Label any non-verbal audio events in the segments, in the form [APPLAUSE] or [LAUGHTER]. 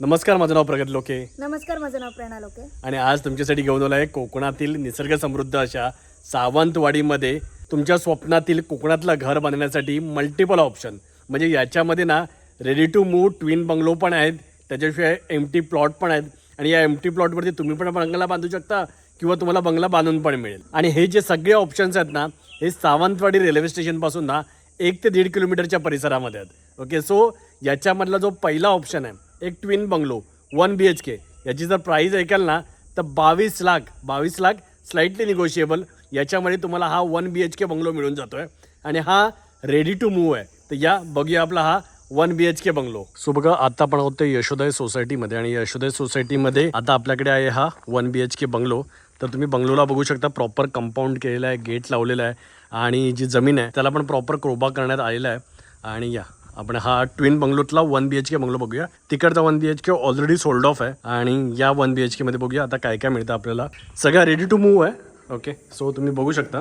नमस्कार माझं नाव प्रगत लोके. नमस्कार माझं नाव प्रेरणा लोके. आणि आज तुमच्यासाठी घेऊन आलो आहे कोकणातील निसर्ग समृद्ध अशा सावंतवाडीमध्ये तुमच्या स्वप्नातील कोकणातलं घर बांधण्यासाठी मल्टिपल ऑप्शन म्हणजे याच्यामध्ये ना ready to move twin bungalow पण आहेत त्याच्याशिवाय एम टी प्लॉट पण आहेत. आणि या एम टी प्लॉटवरती तुम्ही पण बंगला बांधू शकता किंवा तुम्हाला बंगला बांधून पण मिळेल. आणि हे जे सगळे ऑप्शन्स आहेत ना हे सावंतवाडी रेल्वे स्टेशनपासून ना एक ते दीड किलोमीटरच्या परिसरामध्ये आहेत. ओके सो याच्यामधला जो पहिला ऑप्शन आहे एक twin bungalow one B H K याची जर प्राईज ऐकाल ना तर बावीस लाख बावीस लाख स्लाइटली निगोशिएबल याच्यामध्ये तुम्हाला हा one B H K bungalow मिळून जातो आहे आणि हा रेडी टू मूव आहे. तर या बघूया आपला हा one B H K bungalow so बघा आता आपण आहोत यशोदय सोसायटीमध्ये. आणि यशोदय सोसायटीमध्ये आता आपल्याकडे आहे हा one B H K bungalow तर तुम्ही बंगलोला बघू शकता प्रॉपर कंपाऊंड केलेलं आहे गेट लावलेलं आहे. आणि जी जमीन आहे त्याला पण प्रॉपर क्रोबा करण्यात आलेला आहे. आणि या. आपण हा twin बंगलोतला one B H K bungalow बघूया. तिकडचा one B H K already sold off आहे. आणि या वन बी एच के मध्ये बघूया आता काय काय मिळतं आपल्याला. सगळं रेडी टू मूव आहे. ओके सो तुम्ही बघू शकता.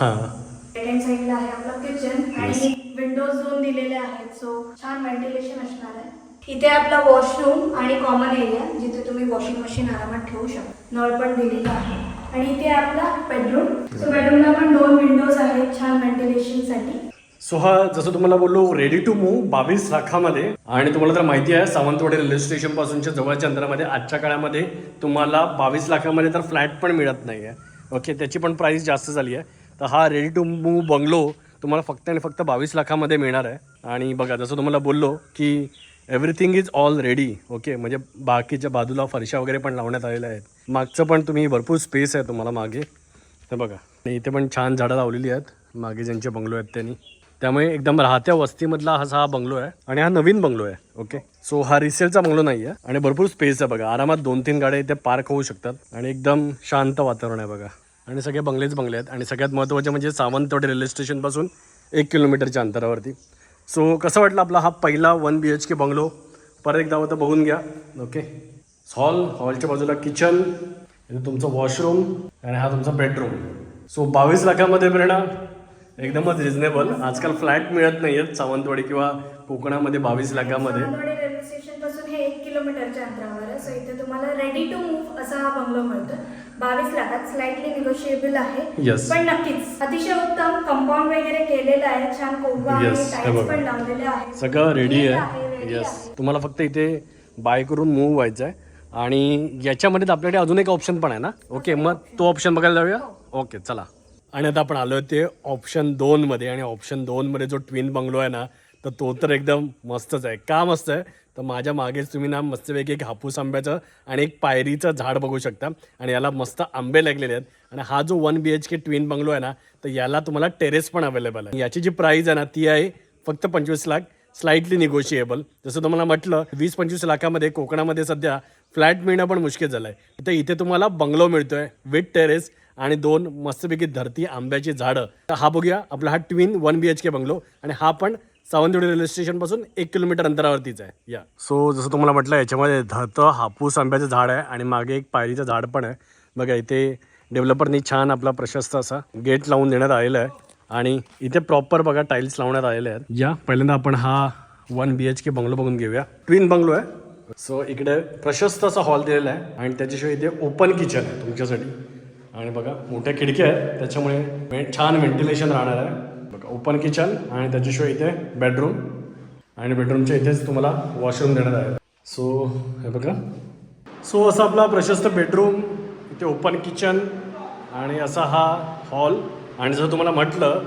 हां. राईट हँड साईडला आहे आपलं किचन आणि विंडोज दोन दिलेले आहेत. सो छान व्हेंटिलेशन असणार आहे. इथे आपला वॉशरूम आणि कॉमन एरिया जिथे तुम्ही वॉशिंग मशीन आरामात ठेवू शकता. नळ पण दिलेला आहे. आणि इथे आपला बेडरूम सो बेडरूमला पण दोन विंडोज आहेत. छान व्हेंटिलेशनसाठी सो हा जसं तुम्हाला बोललो रेडी टू मूव बावीस लाखामध्ये आणि तुम्हाला तर माहिती आहे सावंतवाडी रेल्वे स्टेशन पासूनच्या जवळच्या अंतरामध्ये आजच्या काळामध्ये तुम्हाला बावीस लाखामध्ये तर फ्लॅट पण मिळत नाही आहे ओके त्याची पण प्राईस जास्त झाली आहे तर हा रेडी टू मूव बंगलो तुम्हाला फक्त आणि फक्त बावीस लाखामध्ये मिळणार आहे. आणि बघा जसं तुम्हाला बोललो की everything is all ready okay म्हणजे बाकीच्या बाजूला फरशा वगैरे पण लावण्यात आलेल्या आहेत. मागचं पण तुम्ही भरपूर स्पेस आहे तुम्हाला मागे. तर बघा आणि इथे पण छान झाडं लावलेली आहेत. मागे ज्यांचे बंगलो आहेत त्यांनी. त्यामुळे एकदम राहत्या वस्तीमधला हा हा बंगलो आहे आणि हा नवीन बंगलो आहे ओके सो हा रिसेलचा बंगलो नाही आहे आणि भरपूर स्पेस आहे बघा. आरामात दोन तीन गाड्या इथे पार्क होऊ शकतात आणि एकदम शांत वातावरण आहे बघा. आणि सगळे बंगलेच बंगले आहेत आणि सगळ्यात महत्त्वाचे म्हणजे सावंतवाडी रेल्वे स्टेशनपासून एक किलोमीटरच्या अंतरावरती. सो कसं वाटलं आपला हा पहिला one B H K bungalow? परत एकदा होतं बघून घ्या ओके हॉल हॉलच्या बाजूला किचन तुमचं वॉशरूम आणि हा तुमचा बेडरूम सो बावीस लाखामध्ये मिळणार. एकदमच रिझनेबल आजकाल फ्लॅट मिळत नाही आहेत सावंतवाडी किंवा कोकणामध्ये बावीस लाखामध्ये. सावंतवाडी रेल्वे स्टेशनपासून हे एक किलोमीटरच्या अंतरावर आहे. सो इथे तुम्हाला रेडी टू मूव्ह असा हा बंगलो मिळतो बावीस लाखात स्लाइटली निगोशिएबल आहे. Yes. पण नक्कीच अतिशय उत्तम कंपाऊंड वगैरे केलेलं आहे. छान कोबा आणि Yes, हे टाईल्स बघा. पण लावलेले आहेत. सगळं रेडी आहे. येस आहे. तुम्हाला फक्त इथे बाय करून मूव व्हायचं आहे आणि याच्यामध्ये तर आपल्याकडे अजून एक ऑप्शन पण आहे ना? ओके मग तो ऑप्शन बघायला जाऊया? ओके चला. आणि आता आपण आलो ते ऑप्शन दोनमध्ये आणि ऑप्शन दोनमध्ये जो ट्विन बंगलो आहे ना तर तो तर एकदम मस्तच आहे. का मस्त आहे? तर माझ्या मागेच तुम्ही ना मस्तपैकी एक हापूस आंब्याचं आणि एक पायरीचं झाड बघू शकता. आणि याला मस्त आंबे लागलेले आहेत. आणि हा जो one B H K twin bungalow आहे ना तर याला तुम्हाला टेरेस पण अवेलेबल आहे. याची जी प्राईज आहे ना ती आहे फक्त पंचवीस लाख. स्लाइटली निगोशिएबल जसं तुम्हाला म्हटलं वीस पंचवीस लाखामध्ये कोकणामध्ये सध्या फ्लॅट मिळणं पण मुश्किल झालं आहे तर इथे तुम्हाला बंगलो मिळतोय विथ टेरेस आणि दोन मस्तपैकी धरती आंब्याची झाडं. तर हा बघूया आपला हा twin one B H K bungalow आणि हा पण सावंतवाडी रेल्वे स्टेशनपासून एक किलोमीटर अंतरावरतीच आहे. या. सो जसं तुम्हाला म्हटलं याच्यामध्ये धरतं हापूस आंब्याचं झाड आहे आणि मागे एक पायरीचं झाड पण आहे. बघा इथे डेव्हलपरनी छान आपला प्रशस्त असा गेट लावून देण्यात आलेला आहे. आणि इथे प्रॉपर बघा टाईल्स लावण्यात आलेले आहेत. या. पहिल्यांदा आपण हा one B H K bungalow बघून घेऊया. ट्विन बंगलो आहे. सो इकडे प्रशस्त असा हॉल दिलेला आहे आणि त्याच्याशिवाय इथे ओपन किचन आहे तुमच्यासाठी. आणि बघा मोठ्या खिडक्या आहेत. त्याच्यामुळे छान व्हेंटिलेशन राहणार आहे. बघा ओपन किचन आणि त्याच्याशिवाय इथे बेडरूम आणि बेडरूमच्या इथेच तुम्हाला वॉशरूम देणार आहे. सो हे बघा. सो असा आपला प्रशस्त बेडरूम इथे ओपन किचन आणि असा हा हॉल आणि जसं तुम्हाला म्हटलं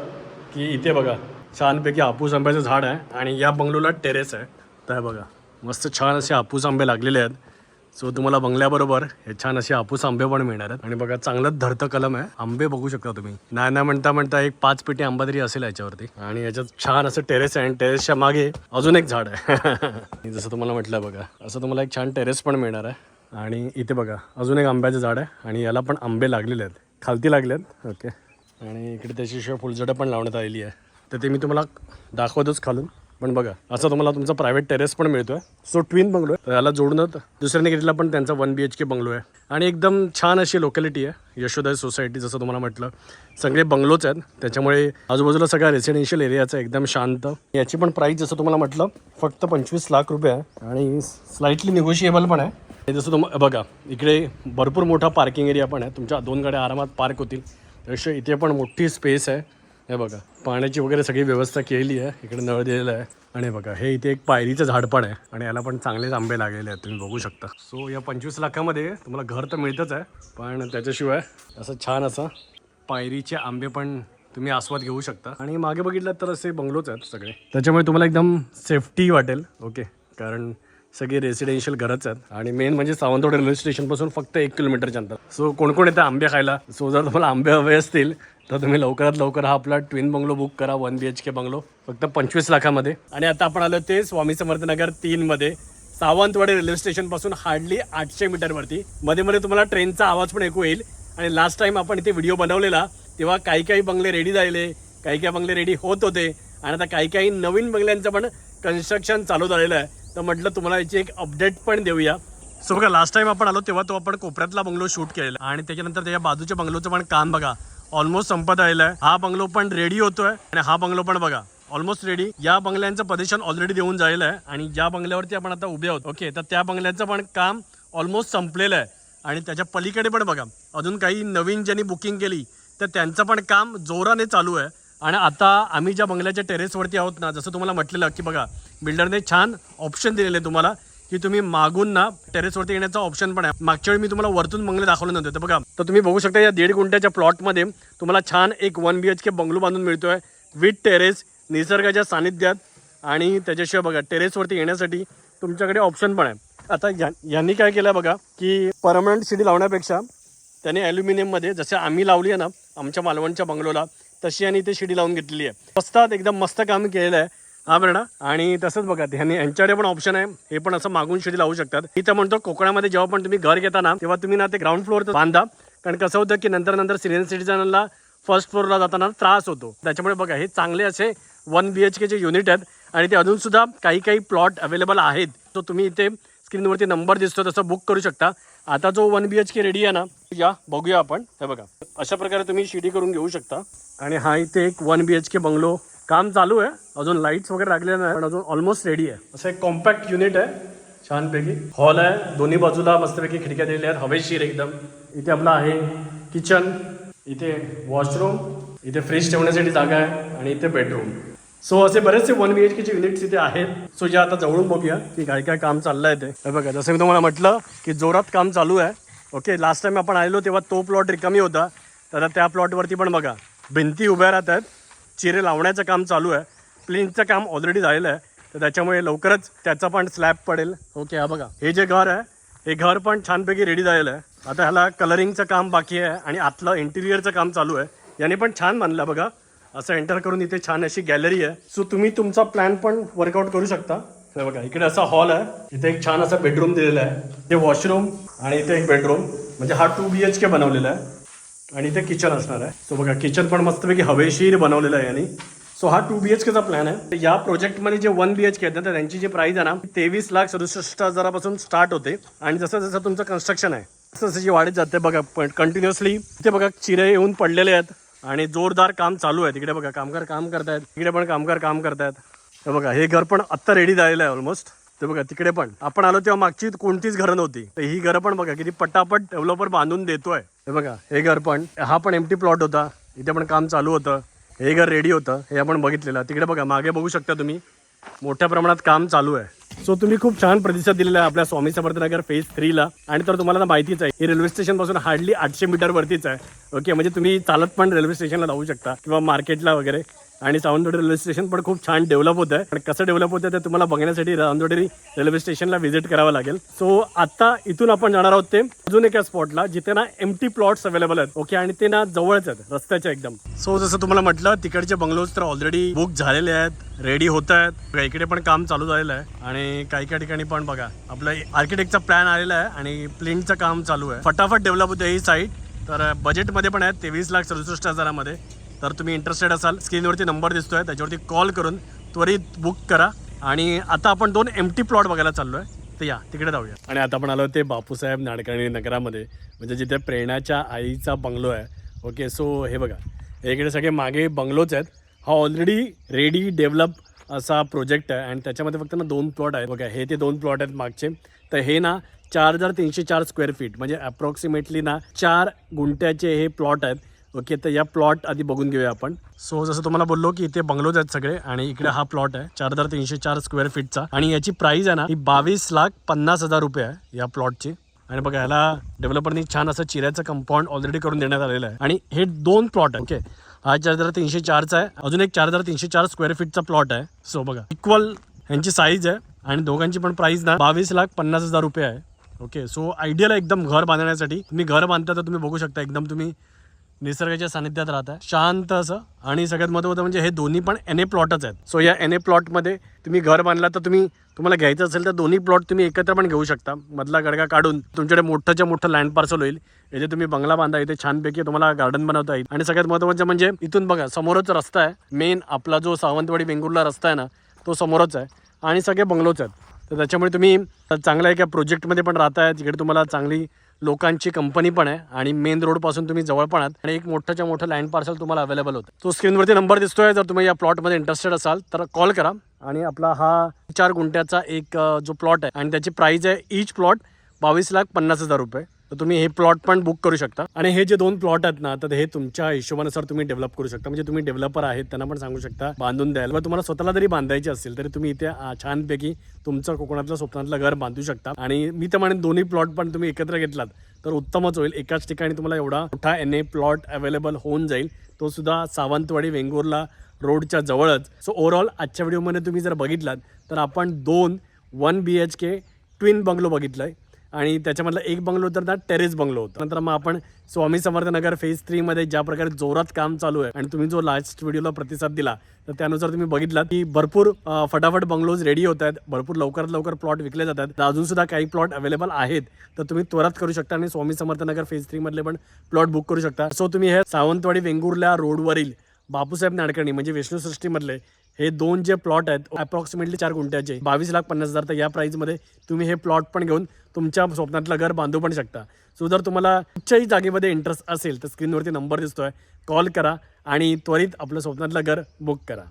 की इथे बघा छानपैकी आपूस आंब्याचं झाड आहे आणि या बंगलोला टेरेस आहे. तर हे बघा. मस्त छान असे हापूस आंबे लागलेले आहेत. सो तुम्हाला बंगल्याबरोबर हे छान असे हापूस आंबे पण मिळणार आहेत. आणि बघा चांगलंच धरतं कलम आहे. आंबे बघू शकता तुम्ही. नाही नाही म्हणता म्हणता एक पाच पेटी आंबा तरी असेल याच्यावरती. आणि याच्यात छान असं टेरेस आहे आणि टेरेसच्या मागे अजून एक झाड आहे. [LAUGHS] जसं तुम्हाला म्हटलं बघा असं तुम्हाला एक छान टेरेस पण मिळणार आहे. आणि इथे बघा अजून एक आंब्याचं झाड आहे. आणि याला पण आंबे लागलेले आहेत. खालती लागले आहेत. ओके आणि इकडे त्याच्याशिवाय फुलझडं पण लावण्यात आलेली आहे. तर ते मी तुम्हाला दाखवतोच खालून. पण बघा असं तुम्हाला तुमचा प्रायव्हेट टेरेस पण मिळतोय. सो ट्विन बंगलो आहे. याला जोडूनच दुसऱ्या निगेटीला पण त्यांचा one B H K bungalow आहे. आणि एकदम छान अशी लोकॅलिटी आहे यशोदय सोसायटी जसं तुम्हाला म्हटलं. सगळे बंगलोच आहेत. त्याच्यामुळे आजूबाजूला सगळा रेसिडेन्शियल एरियाचा एकदम शांत. याची पण प्राईस जसं तुम्हाला म्हटलं फक्त पंचवीस लाख रुपये आहे. आणि स्लाइटली निगोशिएबल पण आहे. हे जसं तुम बघा इकडे भरपूर मोठा पार्किंग एरिया पण आहे. तुमच्या दोन गाड्या आरामात पार्क होतील. तसे इथे पण मोठी स्पेस आहे. हे बघा पाण्याची वगैरे सगळी व्यवस्था केलेली आहे इकडे नळ दिलेला आहे. आणि बघा हे इथे एक पायरीचं झाड पण आहे आणि याला पण चांगलेच आंबे लागलेले आहेत तुम्ही बघू शकता. सो या पंचवीस लाखामध्ये तुम्हाला घर तर मिळतंच आहे पण त्याच्याशिवाय असं छान असं पायरीचे आंबे पण तुम्ही आस्वाद घेऊ शकता. आणि मागे बघितलं तर असे बंगलोच आहेत सगळे. त्याच्यामुळे तुम्हाला एकदम सेफ्टी वाटेल ओके कारण सगळी रेसिडेन्शियल घरच आहेत. आणि मेन म्हणजे सावंतवाडी रेल्वे स्टेशनपासून फक्त एक किलोमीटरच्या अंतर. सो कोण कोण येतं? आंबे खायला. सो जर तुम्हाला आंबे हवे असतील तर तुम्ही लवकरात लवकर हा आपला ट्विन बंगलो बुक करा one B H K bungalow फक्त पंचवीस लाखामध्ये. आणि आता आपण आलो ते स्वामी समर्थ नगर तीनमध्ये सावंतवाडी रेल्वे स्टेशनपासून हार्डली आठशे मीटरवरती मध्ये मध्ये तुम्हाला ट्रेनचा आवाज पण ऐकू येईल. आणि लास्ट टाइम आपण इथे व्हिडिओ बनवलेला तेव्हा काही काही बंगले रेडी झालेले काही काही बंगले रेडी होत होते. आणि आता काही काही नवीन बंगल्यांचं पण कन्स्ट्रक्शन चालू झालेलं आहे. तर म्हटलं तुम्हाला याची एक अपडेट पण देऊया. सो बघा लास्ट टाइम आपण आलो तेव्हा तो आपण कोपऱ्यातला बंगलो शूट केलेला. आणि त्याच्यानंतर त्याच्या बाजूच्या बंगलोचं पण काम बघा. ऑलमोस्ट संपत आलेलं आहे. हा बंगलो पण रेडी होतोय. आणि हा बंगलो पण बघा ऑलमोस्ट रेडी या बंगल्यांचं पदेशन ऑलरेडी देऊन झालेलं आहे. आणि ज्या बंगल्यावरती आपण आता उभे आहोत ओके तर त्या बंगल्याचं पण काम ऑलमोस्ट संपलेलं आहे. आणि त्याच्या पलीकडे पण बघा अजून काही नवीन ज्यांनी बुकिंग केली तर त्यांचं पण काम जोराने चालू आहे. आणि आता आम्ही ज्या बंगल्याच्या टेरेसवरती आहोत ना जसं तुम्हाला म्हटलेलं की बघा बिल्डरने छान ऑप्शन दिलेले तुम्हाला की तुम्ही मागून ना टेरेसवरती येण्याचा ऑप्शन पण आहे. मागच्या वेळी मी तुम्हाला वरतून बंगले दाखवले नव्हते. तर बघा तर तुम्ही बघू शकता या दीड गुंठ्याच्या प्लॉटमध्ये तुम्हाला छान एक one B H K bungalow बांधून मिळतोय. विथ टेरेस निसर्गाच्या सानिध्यात आणि त्याच्याशिवाय बघा टेरेसवरती येण्यासाठी तुमच्याकडे ऑप्शन पण आहे. आता या यांनी काय केलं बघा की परमनंट शिडी लावण्यापेक्षा त्याने ॲल्युमिनियममध्ये जसे आम्ही लावली आहे ना आमच्या मालवणच्या बंगलोला तशी आणि ते शिडी लावून घेतलेली आहे. स्वस्तात एकदम मस्त काम केलेलं आहे. हा बरं आणि तसंच बघा ह्यांनी यांच्याकडे पण ऑप्शन आहे. हे पण असं मागून शिडी लावू शकतात. मी तर म्हणतो कोकणामध्ये जेव्हा पण तुम्ही घर घेता ना तेव्हा तुम्ही ना ते ग्राउंड फ्लोअर बांधा. कारण कसं होतं की नंतर नंतर सिनियर सिटीजनला फर्स्ट फ्लोअरला जाताना त्रास होतो. त्याच्यामुळे बघा हे चांगले असे वन बी एच केचे युनिट आहेत. आणि ते अजून सुद्धा काही काही प्लॉट अवेलेबल आहेत. तो तुम्ही इथे स्क्रीनवरती नंबर दिसतो तसं बुक करू शकता. आता जो one B H K ready आहे ना या बघूया आपण. हे बघा. अशा प्रकारे तुम्ही शिडी करून घेऊ शकता. आणि हा इथे एक one B H K bungalow काम चालू आहे. अजून लाईट्स वगैरे लागलेल्या नाही पण अजून ऑलमोस्ट रेडी आहे. असं एक कॉम्पॅक्ट युनिट आहे छानपैकी. हॉल आहे. दोन्ही बाजूला मस्तपैकी खिडक्या दिलेल्या आहेत. हवेशीर एकदम. इथे आपला आहे किचन इथे वॉशरूम इथे फ्रीज ठेवण्यासाठी जागा आहे आणि इथे बेडरूम सो असे बरेचसे वन बी एच केचे युनिट्स इथे आहेत. सो जे आता जवळून बघूया की काय काय काम चाललं आहे ते बघा जसं मी तुम्हाला म्हटलं की जोरात काम चालू आहे. ओके लास्ट टाइम आपण आलो तेव्हा तो प्लॉट रिकामी होता. तर आता त्या प्लॉटवरती पण बघा भिंती उभ्या राहत आहेत चिरे लावण्याचं काम चालू आहे. प्लिंटचं काम ऑलरेडी झालेलं आहे. तर त्याच्यामुळे लवकरच त्याचा पण स्लॅब पडेल. ओके हा बघा हे जे घर आहे हे घर पण छानपैकी रेडी झालेलं आहे. आता ह्याला कलरिंगचं काम बाकी आहे आणि आतलं इंटिरियरचं काम चालू आहे. याने पण छान मानलं बघा. असं एंटर करून इथे छान अशी गॅलरी आहे. सो तुम्ही तुमचा प्लॅन पण वर्कआउट करू शकता. हे बघा इकडे असा हॉल आहे. इथे एक छान असा बेडरूम दिलेला आहे. ते वॉशरूम आणि इथे एक बेडरूम म्हणजे हा टू बी एच के बनवलेला आहे. आणि इथे किचन असणार आहे. सो बघा किचन पण मस्तपैकी हवेशीर बनवलेलं आहे यांनी. सो हा टू बी एच केचा प्लॅन आहे. तर या प्रोजेक्टमध्ये जे वन बी एच के आहेत ना तर त्यांची जी प्राईज आहे ना तेवीस लाख सदुसष्ट हजारापासून स्टार्ट होते. आणि जसं जसं तुमचं कन्स्ट्रक्शन आहे तसं जी वाढत जाते बघा पण कंटिन्युअसली ते बघा चिरे येऊन पडलेले आहेत. आणि जोरदार काम चालू आहे तिकडे बघा कामगार काम करतायत. तिकडे पण कामगार काम करतायत. हे बघा हे घर पण आत्ता रेडी झालेलं आहे ऑलमोस्ट ते बघा तिकडे पण. आपण आलो तेव्हा मागची कोणतीच घरं नव्हती. तर ही घरं पण बघा किती पटापट डेव्हलपर बांधून देतोय. हे बघा हे घर पण. हा पण एमटी प्लॉट होता. इथे पण काम चालू होतं. हे घर रेडी होतं. हे आपण बघितलेलं. तिकडे बघा मागे बघू शकता तुम्ही. मोठ्या प्रमाणात काम चालू आहे. सो तुम्ही खूप छान प्रतिसाद दिलेला आहे आपल्या स्वामी समर्थनगर फेज थ्रीला आणि तर तुम्हाला ना माहितीच आहे ही रेल्वे स्टेशनपासून हार्डली आठशे मीटर वरतीच आहे. ओके म्हणजे तुम्ही चालत पण रेल्वे स्टेशनला जाऊ शकता किंवा मार्केटला वगैरे. आणि सावंतवाडी रेल्वे स्टेशन पण खूप छान डेव्हलप होत आहे आणि कसं डेव्हलप होतं ते तुम्हाला बघण्यासाठी सावंतवाडी रेल्वे स्टेशनला व्हिजिट करावं लागेल. सो आता इथून आपण जाणार आहोत ते अजून एका स्पॉटला जिथे ना एम टी प्लॉट्स अवेलेबल आहेत. ओके आणि ते ना जवळच आहेत रस्त्याच्या एकदम. सो जसं तुम्हाला म्हटलं तिकडचे बंगलोज तर ऑलरेडी बुक झालेले आहेत रेडी होत आहेत. इकडे पण काम चालू झालेलं आहे. आणि काही काही ठिकाणी पण बघा आपलं आर्किटेक्टचा प्लॅन आलेला आहे आणि प्लिंटचं काम चालू आहे. फटाफट डेव्हलप होते ही साईट तर बजेटमध्ये पण आहेत तेवीस लाख सदुसष्ट हजारामध्ये. तर तुम्ही इंटरेस्टेड असाल स्क्रीनवरती नंबर दिसतो आहे त्याच्यावरती कॉल करून त्वरित बुक करा. आणि आता आपण दोन एम टी प्लॉट बघायला चाललो आहे तर या तिकडे जाऊया. आणि आता आपण आलो ते बापूसाहेब नाडकर्णी नगरामध्ये म्हणजे जिथे प्रेरणाच्या आईचा बंगलो आहे. ओके सो हे बघा. इकडे सगळे मागे बंगलोच आहेत. हा ऑलरेडी रेडी डेव्हलप असा प्रोजेक्ट आहे. आणि त्याच्यामध्ये फक्त ना दोन प्लॉट आहेत. बघा हे ते दोन प्लॉट आहेत मागचे. तर हे ना चार हजार तीनशे चार स्क्वेअर फीट म्हणजे अप्रॉक्सिमेटली ना चार गुंठ्याचे हे प्लॉट आहेत. ओके तर या प्लॉट आधी बघून घेऊया आपण. सो जसं तुम्हाला बोललो की इथे बंगलोज आहेत सगळे आणि इकडे हा प्लॉट आहे चार हजार तीनशे चार स्क्वेअर फीटचा आणि याची प्राइस आहे ना ही बावीस लाख पन्नास हजार रुपये आहे या प्लॉटची आणि बघा ह्याला डेव्हलपरनी छान असं चिऱ्याचं कंपाऊंड ऑलरेडी करून देण्यात आलेलं आहे. आणि हे दोन प्लॉट आहे ओके हा चार हजार तीनशे चारचा आहे अजून एक चार हजार तीनशे चार स्क्वेअर फीटचा प्लॉट आहे. सो बघा इक्वल ह्यांची साईज आहे आणि दोघांची पण प्राइस ना बावीस लाख पन्नास हजार रुपये आहे ओके सो आयडियल आहे एकदम घर बांधण्यासाठी. तुम्ही घर बांधता तर तुम्ही बघू शकता एकदम तुम्ही निसर्गाच्या सानिध्यात राहत आहे. शांत असं आणि सगळ्यात महत्त्वाचं म्हणजे हे दोन्ही पण एन ए प्लॉटच आहेत. सो या एन ए प्लॉटमध्ये तुम्ही घर बांधला तर तुम्ही तुम्हाला घ्यायचं असेल तर दोन्ही प्लॉट तुम्ही एकत्र पण घेऊ शकता. मधला गडगा काढून तुमच्याकडे मोठंच्या मोठं लँड पार्सल होईल. इथे तुम्ही बंगला बांधा इथे छानपैकी तुम्हाला गार्डन बनवता येईल. आणि सगळ्यात महत्त्वाचं म्हणजे इथून बघा समोरच रस्ता आहे. मेन आपला जो सावंतवाडी वेंगुर्ला रस्ता आहे ना तो समोरच आहे. आणि सगळे बंगलोच आहेत. तर त्याच्यामुळे तुम्ही चांगल्या एका प्रोजेक्टमध्ये पण राहताय तिकडे तुम्हाला चांगली लोकांची कंपनी पण आहे आणि मेन रोडपासून तुम्ही जवळ पण आहात आणि एक मोठ्याच्या मोठं लँड पार्सल तुम्हाला अवेलेबल होतं. तो स्क्रीनवरती नंबर दिसतोय. जर तुम्ही या प्लॉटमध्ये इंटरेस्टेड असाल तर कॉल करा आणि आपला हा चार गुंठ्याचा एक जो प्लॉट आहे आणि त्याची प्राईज आहे ईच प्लॉट बावीस लाख पन्नास हजार रुपये. तर तुम्ही हे प्लॉट पण बुक करू शकता. आणि हे जे दोन प्लॉट आहेत ना तर हे तुमच्या हिशोबानुसार तुम्ही डेव्हलप करू शकता. म्हणजे तुम्ही डेव्हलपर आहेत त्यांना पण सांगू शकता बांधून द्यायला. किंवा तुम्हाला स्वतःला जरी बांधायची असेल तरी तुम्ही इथे छानपैकी तुमचं कोकणातलं स्वप्नातलं घर बांधू शकता. आणि मी तर म्हणेन दोन्ही प्लॉट पण तुम्ही एकत्र घेतलात तर उत्तमच होईल. एकाच ठिकाणी तुम्हाला एवढा मोठा एन ए प्लॉट अवेलेबल होऊन जाईल. तो सुद्धा सावंतवाडी वेंगुर्ला रोडच्या जवळच. सो ओव्हरऑल आजच्या व्हिडिओमध्ये तुम्ही जर बघितलात तर आपण दोन one B H K twin bungalow बघितलं आहे आणि त्याच्यामधला एक बंगलो तर ना टेरेस बंगलो होता. नंतर मग आपण स्वामी समर्थ नगर फेज थ्रीमध्ये ज्या प्रकारे जोरात काम चालू आहे आणि तुम्ही जो लास्ट व्हिडिओला प्रतिसाद दिला तर त्यानुसार तुम्ही बघितला की भरपूर फटाफट बंगलोज रेडी होत आहेत. भरपूर लवकरात लवकर प्लॉट विकले जातात तर अजून सुद्धा काही प्लॉट अवेलेबल आहेत तर तुम्ही त्वरात करू शकता आणि स्वामी समर्थ नगर फेज थ्री मधले पण प्लॉट बुक करू शकता. सो तुम्ही हे सावंतवाडी वेंगुर्ला रोडवरील बापूसाहेब नाडकर्णी म्हणजे विष्णू सृष्टीमधले हे दोन जे प्लॉट आहेत अप्रॉक्सिमेटली चार गुंठ्याचे बावीस लाख पन्नास हजार तर या प्राईजमध्ये तुम्ही हे प्लॉट पण घेऊन तुमच्या स्वप्नातलं घर बांधू पण शकता. सो जर तुम्हाला कुठच्याही जागेमध्ये इंटरेस्ट असेल तर स्क्रीनवरती नंबर दिसतोय कॉल करा आणि त्वरित आपलं स्वप्नातलं घर बुक करा.